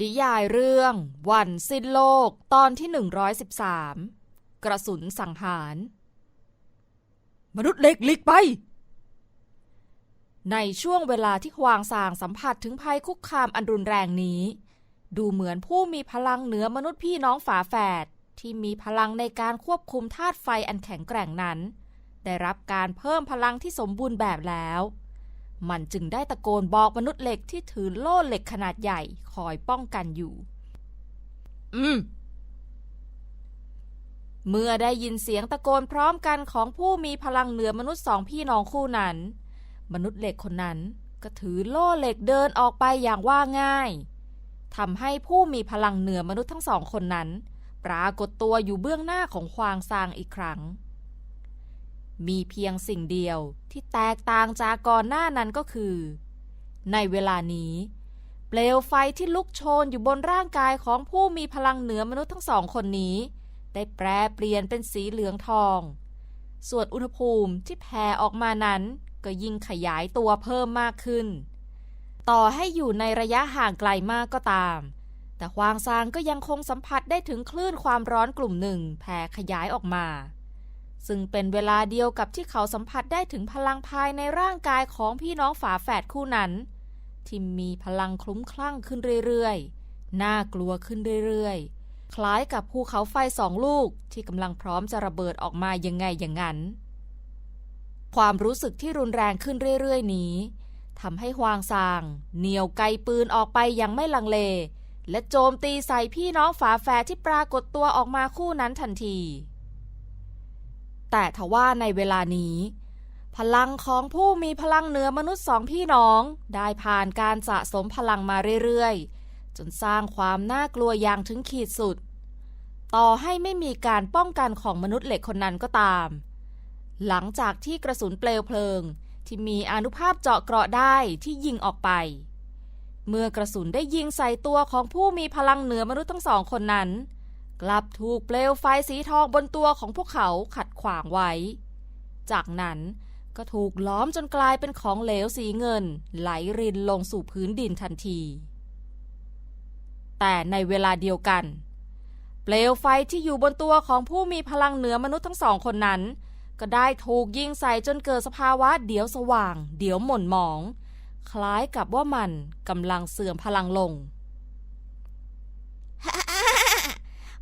นิยายเรื่อง วันสิ้นโลกตอนที่ 113 กระสุนสังหาร มนุษย์เล็กลิกไป ในช่วงเวลาที่ควางสางสัมผัสถึงภัยคุกคามอันรุนแรงนี้ ดูเหมือนผู้มีพลังเหนือมนุษย์พี่น้องฝาแฝดที่มีพลังในการควบคุมธาตุไฟอันแข็งแกร่งนั้น ได้รับการเพิ่มพลังที่สมบูรณ์แบบแล้ว มันจึงได้ตะโกนบอกมนุษย์เหล็กที่ถือโล่เหล็กขนาดใหญ่คอยป้องกันอยู่ อืม เมื่อได้ยินเสียงตะโกนพร้อมกันของผู้มีพลังเหนือมนุษย์สองพี่น้องคู่นั้น มนุษย์เหล็กคนนั้นก็ถือโล่เหล็กเดินออกไปอย่างว่าง่ายทำให้ผู้มีพลังเหนือมนุษย์ทั้งสองคนนั้น ปรากฏตัวอยู่เบื้องหน้าของควางซางอีกครั้ง มีเพียงสิ่งเดียวที่แตกต่างจากก่อนหน้านั้นก็คือ ในเวลานี้ เปลวไฟที่ลุกโชนอยู่บนร่างกายของผู้มีพลังเหนือมนุษย์ทั้งสองคนนี้ ได้แปรเปลี่ยนเป็นสีเหลืองทอง ส่วนอุณหภูมิที่แผ่ออกมานั้น ก็ยิ่งขยายตัวเพิ่มมากขึ้น ต่อให้อยู่ในระยะห่างไกลมากก็ตาม แต่ควางซางก็ยังคงสัมผัสได้ถึงคลื่นความร้อนกลุ่มหนึ่งแผ่ขยายออกมา ซึ่งเป็นเวลาเดียวกับที่เขาสัมผัสได้ถึงพลังภายในร่างกายของพี่น้องฝาแฝดคู่นั้น ที่มีพลังคลุ้มคลั่งขึ้นเรื่อยๆ น่ากลัวขึ้นเรื่อยๆ คล้ายกับภูเขาไฟสองลูกที่กำลังพร้อมจะระเบิดออกมายังไงอย่างนั้น ความรู้สึกที่รุนแรงขึ้นเรื่อยๆ นี้ทำให้ฮวางซางเหนียวไกปืนออกไปอย่างไม่ลังเล และโจมตีใส่พี่น้องฝาแฝดที่ปรากฏตัวออกมาคู่นั้นทันที แต่ทว่าในเวลานี้ พลังของผู้มีพลังเหนือมนุษย์สองพี่น้อง ได้ผ่านการสะสมพลังมาเรื่อยๆ จนสร้างความน่ากลัวอย่างถึงขีดสุด ต่อให้ไม่มีการป้องกันของมนุษย์เหล็กคนนั้นก็ตาม หลังจากที่กระสุนเปลวเพลิงที่มีอนุภาพเจาะเกราะได้ที่ยิงออกไป เมื่อกระสุนได้ยิงใส่ตัวของผู้มีพลังเหนือมนุษย์ทั้งสองคนนั้น ลับถูกเปลวไฟสีทองบนตัวของพวกเขาขัดขวางไว้ จากนั้นก็ถูกล้อมจนกลายเป็นของเหลวสีเงิน ไหลรินลงสู่พื้นดินทันที แต่ในเวลาเดียวกัน เปลวไฟที่อยู่บนตัวของผู้มีพลังเหนือมนุษย์ทั้งสองคนนั้น ก็ได้ถูกยิงใส่จนเกิดสภาวะเดี๋ยวสว่าง เดี๋ยวหม่นหมอง คล้ายกับว่ามันกำลังเสื่อมพลังลง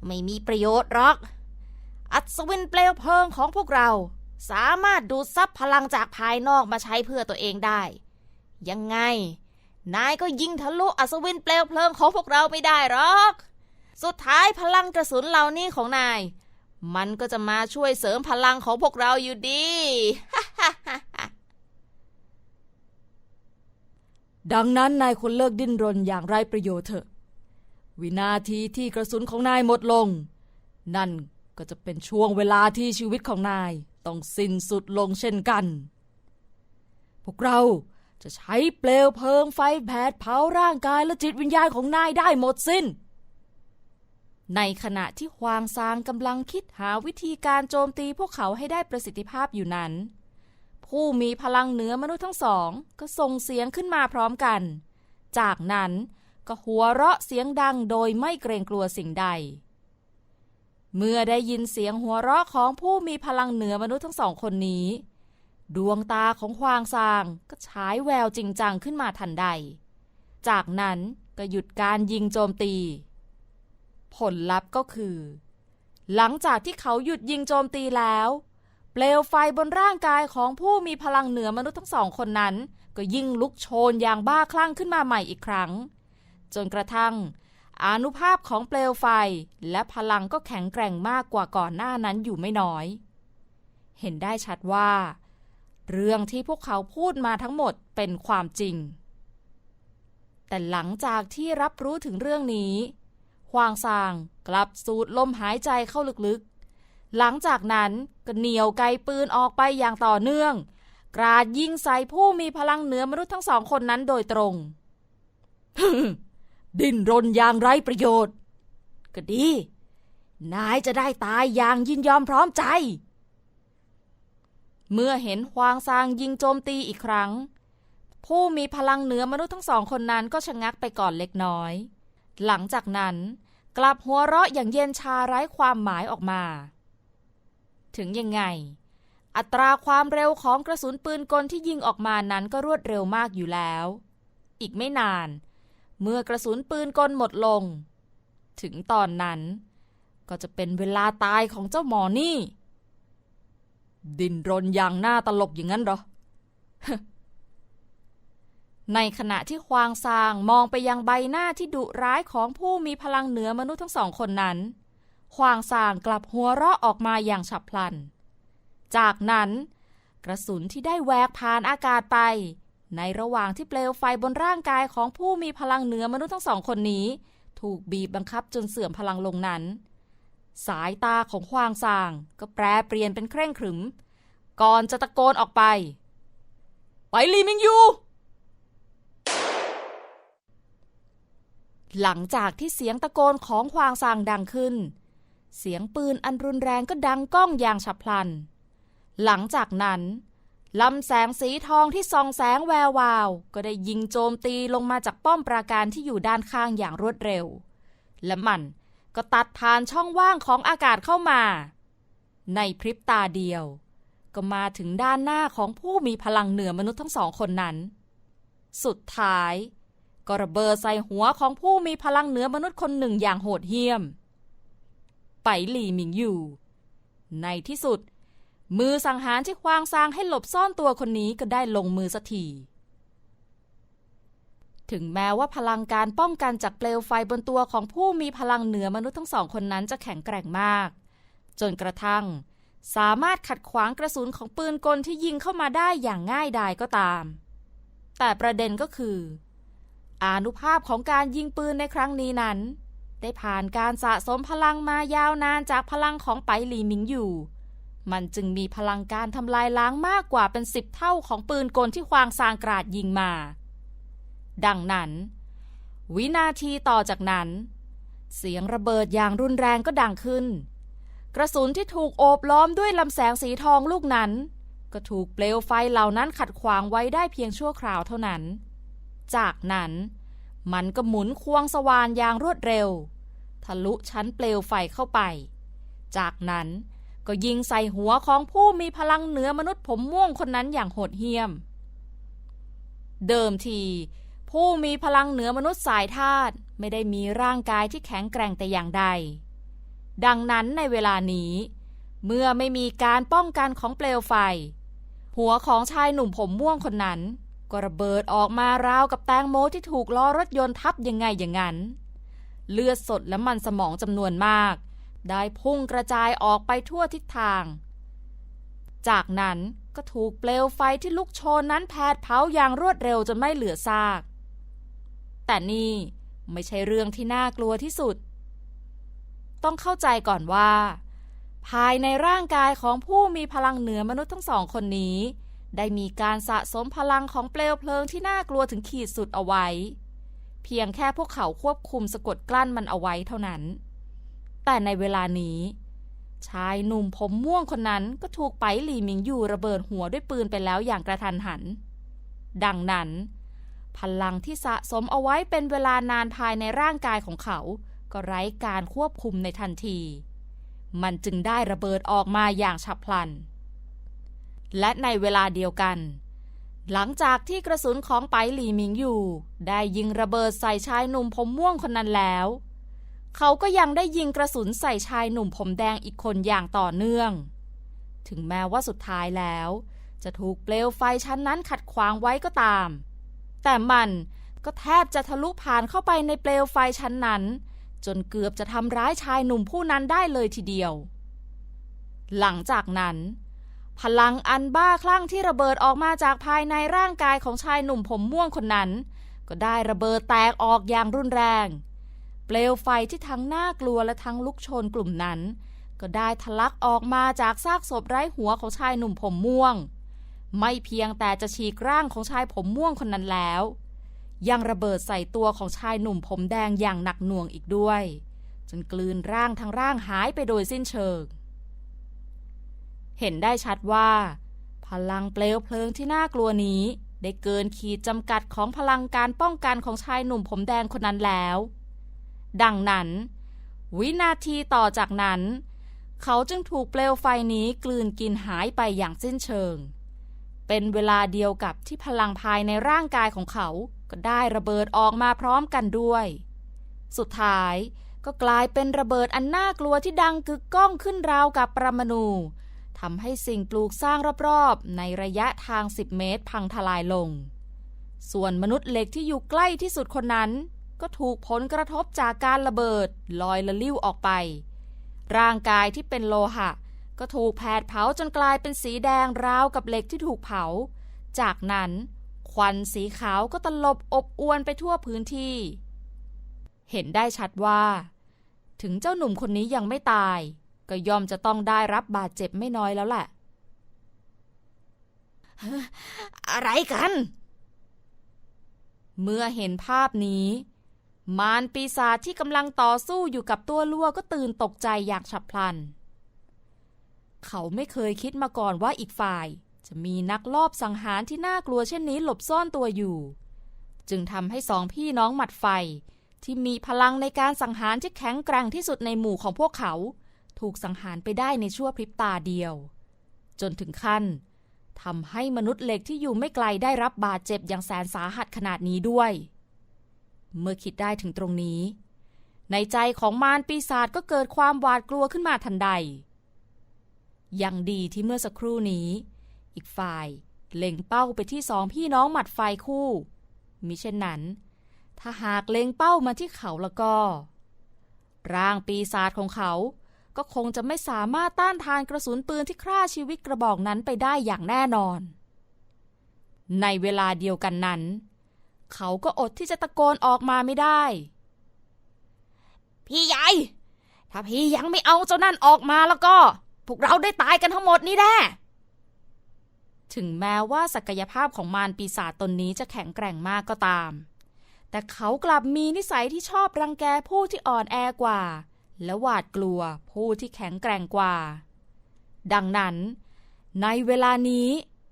ไม่มีประโยชน์หรอก อัศวินเปลวเพลิงของพวกเรา สามารถดูดซับพลังจากภายนอกมาใช้เพื่อตัวเองได้ ยังไง นายก็ยิงทะลุอัศวินเปลวเพลิงของพวกเราไม่ได้หรอก สุดท้ายพลังกระสุนเหล่านี้ของนาย มันก็จะมาช่วยเสริมพลังของพวกเราอยู่ดีดังนั้นนายควรเลิกดิ้นรนอย่างไรประโยชน์เถอะ วินาทีที่กระสุนของนายหมดลง นั่นก็จะเป็นช่วงเวลาที่ชีวิตของนายต้องสิ้นสุดลงเช่นกัน พวกเราจะใช้เปลวเพลิงไฟแผดเผาร่างกายและจิตวิญญาณของนายได้หมดสิ้น ในขณะที่ควางซางกำลังคิดหาวิธีการโจมตีพวกเขาให้ได้ประสิทธิภาพอยู่นั้น ผู้มีพลังเหนือมนุษย์ทั้งสอง ก็ส่งเสียงขึ้นมาพร้อมกัน จากนั้น ก็หัวเราะเสียงดังโดยไม่เกรงกลัวสิ่งใด เมื่อได้ยินเสียงหัวเราะของผู้มีพลังเหนือมนุษย์ทั้งสองคนนี้ ดวงตาของควางซางก็ฉายแววจริงจังขึ้นมาทันใด จากนั้นก็หยุดการยิงโจมตี ผลลัพธ์ก็คือ หลังจากที่เขาหยุดยิงโจมตีแล้วเปลวไฟบนร่างกายของผู้มีพลังเหนือมนุษย์ทั้งสองคนนั้น ก็ยิ่งลุกโชนอย่างบ้าคลั่งขึ้นมาใหม่อีกครั้ง จนกระทั่งอนุภาพของเปลวไฟและพลังก็แข็งแกร่งมากกว่าก่อนหน้านั้นอยู่ไม่น้อย เห็นได้ชัดว่า เรื่องที่พวกเขาพูดมาทั้งหมดเป็นความจริง แต่หลังจากที่รับรู้ถึงเรื่องนี้ควางซางกลับสูดลมหายใจเข้าลึกๆ หลังจากนั้นก็เหนียวไกปืนออกไปอย่างต่อเนื่อง กราดยิงใส่ผู้มีพลังเหนือมนุษย์ทั้งสองคนนั้นโดยตรง ดิ้นรนอย่างไร้ประโยชน์ ก็ดี นายจะได้ตายอย่างยินยอมพร้อมใจ เมื่อเห็นฮวางซางยิงโจมตีอีกครั้ง ผู้มีพลังเหนือมนุษย์ทั้งสองคนนั้นก็ชะงักไปก่อนเล็กน้อย หลังจากนั้นกลับหัวเราะอย่างเย็นชาไร้ความหมายออกมา ถึงยังไง อัตราความเร็วของกระสุนปืนกลที่ยิงออกมานั้นก็รวดเร็วมากอยู่แล้ว อีกไม่นาน เมื่อกระสุนปืนกลหมดลง ถึงตอนนั้น ก็จะเป็นเวลาตายของเจ้าหมอนี่ ดินรนอย่างหน้าตลกอย่างนั้นหรอ ในขณะที่ควางซางมองไปยังใบหน้าที่ดุร้ายของผู้มีพลังเหนือมนุษย์ทั้งสองคนนั้น ควางซางกลับหัวเราะออกมาอย่างฉับพลัน จากนั้น กระสุนที่ได้แหวกผ่านอากาศไป ในระหว่างที่เปลวไฟบนร่างกายของผู้มีพลังเหนือมนุษย์ทั้งสองคนนี้ ถูกบีบบังคับจนเสื่อมพลังลงนั้น สายตาของควางซาง ก็แปรเปลี่ยนเป็นเคร่งขรึม ก่อนจะตะโกนออกไป ไปลีมิงยู หลังจากที่เสียงตะโกนของควางซางดังขึ้น เสียงปืนอันรุนแรงก็ดังก้องอย่างฉับพลัน หลังจากนั้น ลำแสงสีทองที่ส่องแสงแวววาว ก็ได้ยิงโจมตีลงมาจากป้อมปราการที่อยู่ด้านข้างอย่างรวดเร็ว และมันก็ตัดผ่านช่องว่างของอากาศเข้ามา ในพริบตาเดียว ก็มาถึงด้านหน้าของผู้มีพลังเหนือมนุษย์ทั้งสองคนนั้น สุดท้าย ก็ระเบิดใส่หัวของผู้มีพลังเหนือมนุษย์คนหนึ่งอย่างโหดเหี้ยม ไปหลี่หมิงอยู่ ในที่สุด มือสังหารที่ควางซางให้หลบซ่อนตัวคนนี้ก็ได้ลงมือสักที ถึงแม้ว่าพลังการป้องกันจากเปลวไฟบนตัวของผู้มีพลังเหนือมนุษย์ทั้งสองคนนั้นจะแข็งแกร่งมาก จนกระทั่ง สามารถขัดขวางกระสุนของปืนกลที่ยิงเข้ามาได้อย่างง่ายดายก็ตาม แต่ประเด็นก็คือ อานุภาพของการยิงปืนในครั้งนี้นั้น ได้ผ่านการสะสมพลังมายาวนานจากพลังของไปหลีหมิงอยู่ มันจึงมีพลังการทำลายล้างมากกว่าเป็นสิบเท่าของปืนกลที่ควางซางกราดยิงมา ดังนั้น วินาทีต่อจากนั้น เสียงระเบิดอย่างรุนแรงก็ดังขึ้น กระสุนที่ถูกโอบล้อมด้วยลำแสงสีทองลูกนั้น ก็ถูกเปลวไฟเหล่านั้นขัดขวางไว้ได้เพียงชั่วคราวเท่านั้น จากนั้น มันก็หมุนควงสว่านอย่างรวดเร็ว ทะลุชั้นเปลวไฟเข้าไป จากนั้น ก็ยิงใส่หัวของผู้มีพลังเหนือมนุษย์ผมม่วงคนนั้นอย่างโหดเหี้ยม เดิมที ผู้มีพลังเหนือมนุษย์สายธาตุไม่ได้มีร่างกายที่แข็งแกร่งแต่อย่างใด ดังนั้นในเวลานี้ เมื่อไม่มีการป้องกันของเปลวไฟ หัวของชายหนุ่มผมม่วงคนนั้น ก็ระเบิดออกมาราวกับแตงโมที่ถูกล้อรถยนต์ทับยังไงอย่างนั้น เลือดสดและมันสมองจำนวนมาก ได้พุ่งกระจายออกไปทั่วทิศทาง จากนั้นก็ถูกเปลวไฟที่ลุกโชนนั้นแผดเผาอย่างรวดเร็วจนไม่เหลือซาก แต่นี่ไม่ใช่เรื่องที่น่ากลัวที่สุด ต้องเข้าใจก่อนว่า ภายในร่างกายของผู้มีพลังเหนือมนุษย์ทั้งสองคนนี้ ได้มีการสะสมพลังของเปลวเพลิงที่น่ากลัวถึงขีดสุดเอาไว้ เพียงแค่พวกเขาควบคุมสะกดกลั้นมันเอาไว้เท่านั้น แต่ในเวลานี้ ชายหนุ่มผมม่วงคนนั้นก็ถูกไปหลีหมิงอยู่ระเบิดหัวด้วยปืนไปแล้วอย่างกระทันหัน ดังนั้น พลังที่สะสมเอาไว้เป็นเวลานานภายในร่างกายของเขา ก็ไร้การควบคุมในทันที มันจึงได้ระเบิดออกมาอย่างฉับพลัน และในเวลาเดียวกันหลังจากที่กระสุนของไปหลีหมิงอยู่ ได้ยิงระเบิดใส่ชายหนุ่มผมม่วงคนนั้นแล้ว เขาก็ยังได้ยิงกระสุนใส่ชายหนุ่มผมแดงอีกคนอย่างต่อเนื่อง ถึงแม้ว่าสุดท้ายแล้ว จะถูกเปลวไฟชั้นนั้นขัดขวางไว้ก็ตาม แต่มันก็แทบจะทะลุผ่านเข้าไปในเปลวไฟชั้นนั้น จนเกือบจะทำร้ายชายหนุ่มผู้นั้นได้เลยทีเดียว หลังจากนั้น พลังอันบ้าคลั่งที่ระเบิดออกมาจากภายในร่างกายของชายหนุ่มผมม่วงคนนั้น ก็ได้ระเบิดแตกออกอย่างรุนแรง เปลวไฟที่ทั้งน่ากลัวและทั้งลุกโชนกลุ่มนั้น ก็ได้ทะลักออกมาจากซากศพไร้หัวของชายหนุ่มผมม่วง ไม่เพียงแต่จะฉีกร่างของชายผมม่วงคนนั้นแล้ว ยังระเบิดใส่ตัวของชายหนุ่มผมแดงอย่างหนักหน่วงอีกด้วย จนกลืนร่างทั้งร่างหายไปโดยสิ้นเชิง เห็นได้ชัดว่า พลังเปลวเพลิงที่น่ากลัวนี้ได้เกินขีดจำกัดของพลังการป้องกันของชายหนุ่มผมแดงคนนั้นแล้ว ดังนั้น วินาทีต่อจากนั้น เขาจึงถูกเปลวไฟนี้กลืนกินหายไปอย่างสิ้นเชิง เป็นเวลาเดียวกับที่พลังภายในร่างกายของเขาก็ได้ระเบิดออกมาพร้อมกันด้วย สุดท้ายก็กลายเป็นระเบิดอันน่ากลัวที่ดังกึกก้องขึ้นราวกับปรมาณูทำให้สิ่งปลูกสร้างรอบๆ ในระยะทาง 10 เมตรพังทลายลง ส่วนมนุษย์เหล็กที่อยู่ใกล้ที่สุดคนนั้น ก็ถูกผลกระทบจากการระเบิดลอยละลิ้วออกไป ร่างกายที่เป็นโลหะ ก็ถูกแผดเผาจนกลายเป็นสีแดงราวกับเหล็กที่ถูกเผา จากนั้นควันสีขาวก็ตลบอบอวนไปทั่วพื้นที่ เห็นได้ชัดว่า ถึงเจ้าหนุ่มคนนี้ยังไม่ตาย ก็ยอมจะต้องได้รับบาดเจ็บไม่น้อยแล้วแหละอะไรกัน เมื่อเห็นภาพนี้ มารปีศาจที่กำลังต่อสู้อยู่กับตัวลัวก็ตื่นตกใจอย่างฉับพลัน เขาไม่เคยคิดมาก่อนว่าอีกฝ่าย จะมีนักลอบสังหารที่น่ากลัวเช่นนี้หลบซ่อนตัวอยู่ จึงทำให้สองพี่น้องหมัดไฟ ที่มีพลังในการสังหารที่แข็งแกร่งที่สุดในหมู่ของพวกเขา ถูกสังหารไปได้ในชั่วพริบตาเดียว จนถึงขั้นทำให้มนุษย์เหล็กที่อยู่ไม่ไกลได้รับบาดเจ็บอย่างแสนสาหัสขนาดนี้ด้วย เมื่อคิดได้ถึงตรงนี้ ในใจของมารปีศาจก็เกิดความหวาดกลัวขึ้นมาทันใด ยังดีที่เมื่อสักครู่นี้ อีกฝ่ายเล็งเป้าไปที่สองพี่น้องหมัดไฟคู่มิเช่นนั้น ถ้าหากเล็งเป้ามาที่เขาแล้วก็ ร่างปีศาจของเขา ก็คงจะไม่สามารถต้านทานกระสุนปืนที่ฆ่าชีวิตกระบอกนั้นไปได้อย่างแน่นอน ในเวลาเดียวกันนั้น เขาก็อดที่จะตะโกนออกมาไม่ได้ พี่ใหญ่ ถ้าพี่ยังไม่เอาเจ้านั่นออกมาแล้วก็ พวกเราได้ตายกันทั้งหมดนี่แน่ถึงแม้ว่าศักยภาพของมารปีศาจตนนี้จะแข็งแกร่งมากก็ตาม แต่เขากลับมีนิสัยที่ชอบรังแกผู้ที่อ่อนแอกว่า และหวาดกลัวผู้ที่แข็งแกร่งกว่า ดังนั้น ในเวลานี้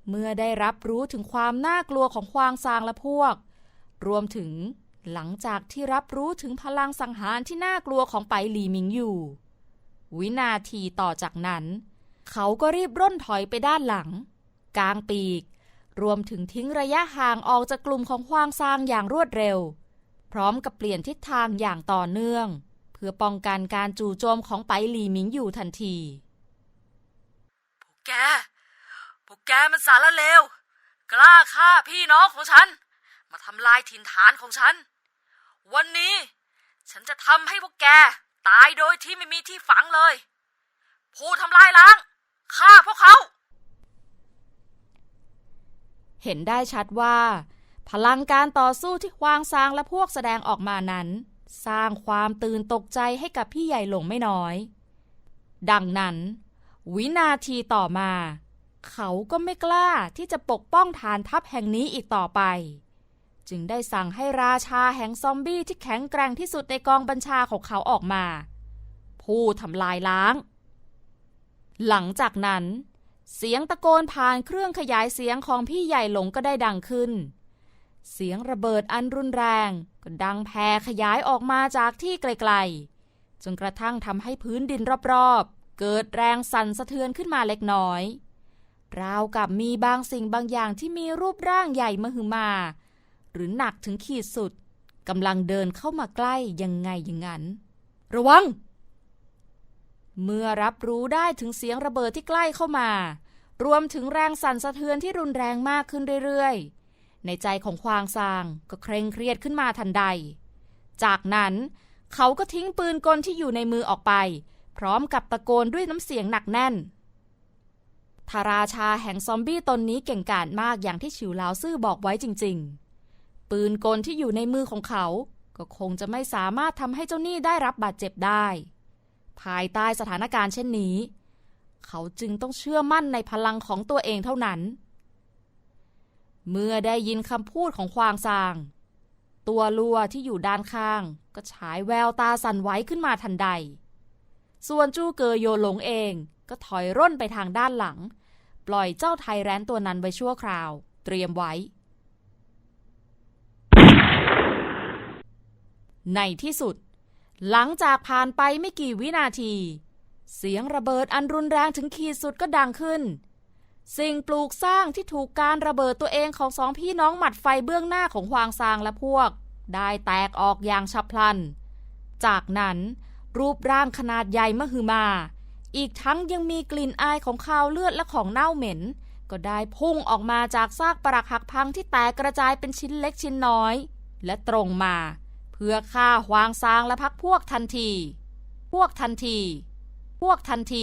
เมื่อได้รับรู้ถึงความน่ากลัวของควางซางและพวก รวมถึงหลังจากที่รับรู้ถึงพลังสังหารที่น่ากลัวของไปหลีหมิงอยู่ วินาทีต่อจากนั้น เขาก็รีบร่นถอยไปด้านหลัง กลางปีก รวมถึงทิ้งระยะห่างออกจากกลุ่มของควางซางอย่างรวดเร็ว พร้อมกับเปลี่ยนทิศทางอย่างต่อเนื่อง เพื่อป้องกันการจู่โจมของไปหลีหมิงอยู่ทันทีพวกแกพวกแกมันสารเลวกล้าฆ่าพี่น้องของฉัน มาทำลายถิ่นฐานของฉัน วันนี้ ฉันจะทำให้พวกแก ตายโดยที่ไม่มีที่ฝังเลย ผู้ทำลายล้างฆ่าพวกเขา เห็นได้ชัดว่า พลังการต่อสู้ที่ควางซางและพวกแสดงออกมานั้น สร้างความตื่นตกใจให้กับพี่ใหญ่หลงไม่น้อย ดังนั้น วินาทีต่อมาเขาก็ไม่กล้าที่จะปกป้องฐานทัพแห่งนี้อีกต่อไป จึงได้สั่งให้ราชาแห่งซอมบี้ที่แข็งแกร่งที่สุดในกองบัญชาของเขาออกมา ผู้ทำลายล้าง หลังจากนั้น เสียงตะโกนผ่านเครื่องขยายเสียงของพี่ใหญ่หลงก็ได้ดังขึ้น เสียงระเบิดอันรุนแรงก็ดังแผ่ขยายออกมาจากที่ไกลๆ จนกระทั่งทำให้พื้นดินรอบๆ เกิดแรงสั่นสะเทือนขึ้นมาเล็กน้อยราวกับมีบางสิ่งบางอย่างที่มีรูปร่างใหญ่มหึมา หรือหนักถึงขีดสุดกำลังเดินเข้ามาใกล้ยังไงอย่างนั้น ระวัง เมื่อรับรู้ได้ถึงเสียงระเบิดที่ใกล้เข้ามา รวมถึงแรงสั่นสะเทือนที่รุนแรงมากขึ้นเรื่อยๆ ในใจของควางซางก็เคร่งเครียดขึ้นมาทันใด จากนั้นเขาก็ทิ้งปืนกลที่อยู่ในมือออกไป พร้อมกับตะโกนด้วยน้ำเสียงหนักแน่นทาราชาแห่งซอมบี้ตนนี้เก่งกาจมากอย่างที่ฉิวลาวซื่อบอกไว้จริงๆ ปืนกลที่อยู่ในมือของเขา ก็คงจะไม่สามารถทำให้เจ้าหนี้ได้รับบาดเจ็บได้ ภายใต้สถานการณ์เช่นนี้ เขาจึงต้องเชื่อมั่นในพลังของตัวเองเท่านั้น เมื่อได้ยินคำพูดของควางซาง ตัวลัวที่อยู่ด้านข้าง ก็ฉายแววตาสั่นไหวขึ้นมาทันใด ส่วนจูเกอโยหลงเองก็ถอยร่นไปทางด้านหลัง ปล่อยเจ้าไทแรนตัวนั้นไว้ชั่วคราว เตรียมไว้ ในที่สุด หลังจากผ่านไปไม่กี่วินาที เสียงระเบิดอันรุนแรงถึงขีดสุดก็ดังขึ้น สิ่งปลูกสร้างที่ถูกการระเบิดตัวเองของสองพี่น้องหมัดไฟเบื้องหน้าของฮวางซางและพวก ได้แตกออกอย่างฉับพลัน จากนั้นรูปร่างขนาดใหญ่มหึมา อีกทั้งยังมีกลิ่นอายของคาวเลือดและของเน่าเหม็น ก็ได้พุ่งออกมาจากซากปรักหักพังที่แตกกระจายเป็นชิ้นเล็กชิ้นน้อย และตรงมา พื่อฆ่าฮวางซางและพักพวกทันที พวกทันที พวกทันที